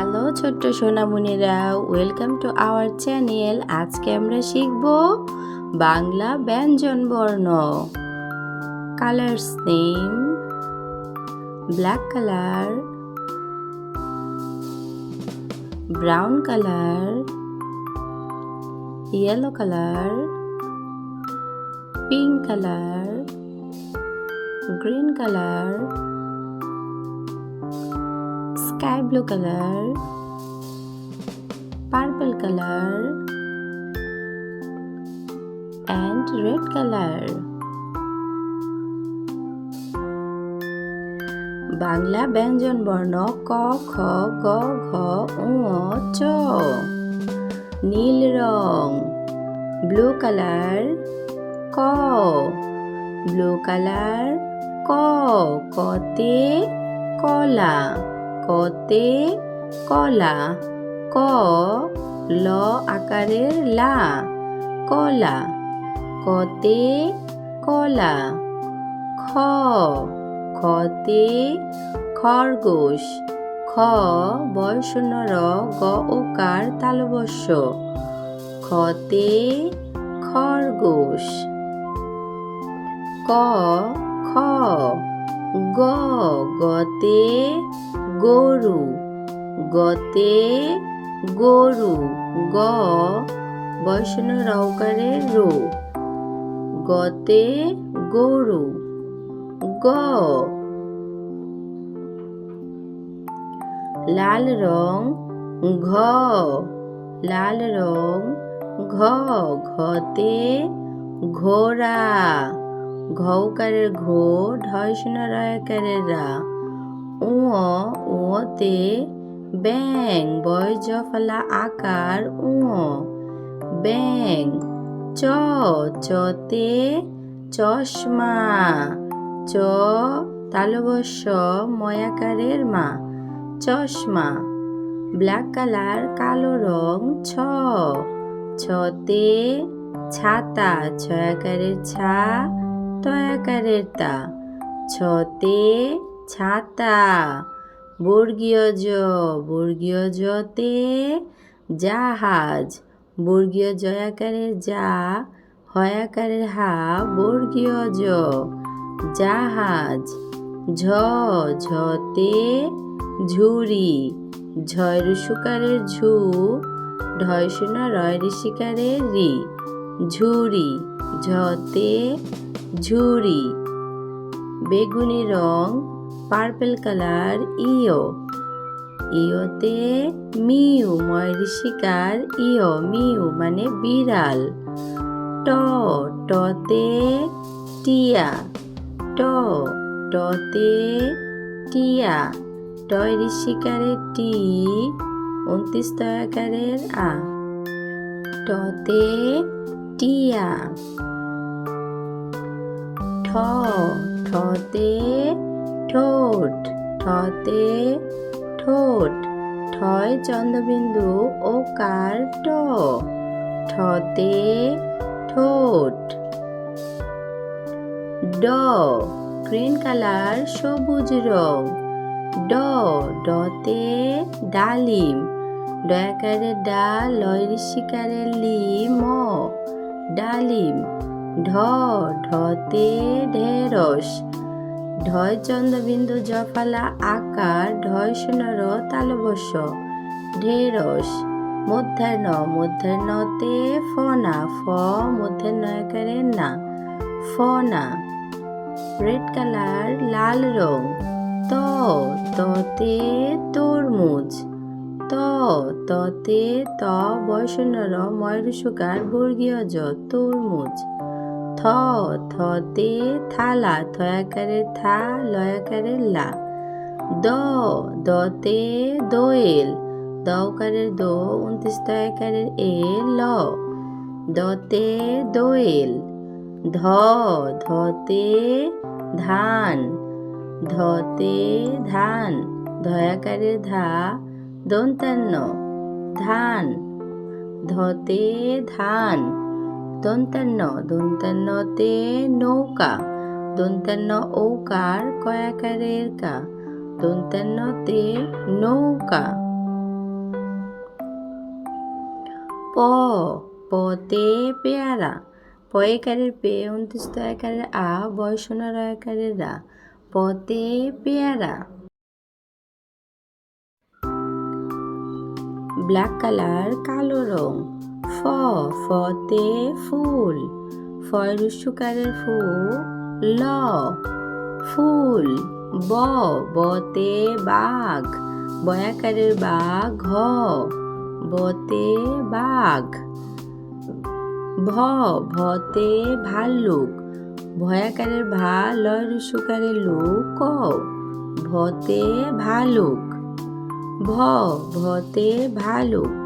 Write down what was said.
Hello ছোট্ট সোনামণিরা welcome to our channel আজকে আমরা শিখব বাংলা ব্যঞ্জন বর্ণ। Colours name black colour brown colour yellow colour pink colour green colour sky blue color, purple color, and red color. Bangla ব্যঞ্জন বর্ণ ক খ গ ঘ উ চ। নীল রং ব্লু কালার ক। ব্লু কালার ক কতে কলা। কতে কলা, ক, ল আকারের লা, কলা, কতে কলা, খ, খতে খরগোশ, খ বয়শূন্য র গ ওকার তালবস্য খতে খরগোশ, ক, খ, গ, গতে গরু। গতে গরু, গ বৈষ্ণব রৌকারে রো। গতে গরু, গ লাল রং, ঘ লাল রং, ঘ ঘতে ঘোড়া। ঘৌকারের ঘো ঢয়সনা রয়কারের রা। উঁ উঁতে ব্যাং বয় জফলা আকার উঁ ব্যাং চ চতে চশমা চ তালবস্য ময়াকারের মা চশমা ব্ল্যাক কালার কালো রং ছ ছতে ছাতা ছয়াকারের ছা তয়াকারের তা ছতে ছাতা। বর্গীয় জ, বর্গীয় জতে জাহাজ। বর্গীয় জয়াকারের যা হয়াকারের হা, বর্গীয় জ, জাহাজ। ঝ, ঝতে ঝুড়ি। ঝয় ঋষুকারের ঝু, ঢয় শোনা রয় ঋষিকারের রি। ঝুড়ি, ঝতে ঝুড়ি। বেগুনি রং পার্পল কালার ইও। ইওতে মিউ ময় ঋষিকার ইও, মিউ মানে বিড়াল। ট, টতে টিয়া। ট, টতে টিয়া। টয় ঋষিকারের টি, উনত্রিশ তয়াকারের আ। টতে টিয়া। ঠ, ঠতে ঠোঁট ঠতে ঠোঁট, ঠয় চন্দ্রবিন্দু ও কার ঠতে ঠোঁট ড, গ্রিন কালার, সবুজ রং। ড, ডতে ডালিম। ডয়াকারে ডা লয় ঋষিকারে লি ম, ডালিম। ঢ, ঢতে ঢেরস ঢয় চন্দ্রবিন্দু জফালা আকার, ঢয় সোনার তালবস্য ঢেরস মধ্যাহ্ন মধ্যাহ্নতে ফনা ফ মধ্যাহ্ন আকারে না ফনা রেড কালার, লাল রং, ত ততে তরমুজ, ত ততে ত বয়সনর ময়ূরসুকার বর্গীয় জ, তরমুজ। থ থতে থালা থয়াকারে থা লয়াকারে লা দ দতে দোয়েল দকারের দো উনত্রিশ তয়াকারের এ, ল। দ দতে দোয়েল ধ ধতে ধান। ধতে ধান। ধয়াকারের ধা, দন্তান্ন। ধান। ধতে ধান। দন্তান্ন, দন্তান্নতে নৌকা, দন্তান্ন ওকার কয়াকারের কা দন্তান্নতে নৌকা। প, পতে পেয়ারা, পয়েকারের পে অন্তিস্ত একারের আ, বয়সনার একারের রা, পতে পেয়ারা। ব্ল্যাক কালার, কালো রং। ফ ফতে ফুল। ফয়রুসুকারের ফু, ল। ফুল, ব, বতে বাঘ। বয়াকারের বা, ঘ, বতে বাঘ। ভ, ভতে ভাল্লুক। ভয়াকারের ভা লয় রুসুকারের লু, ক। ভতে ভালুক ভ, ভতে ভালুক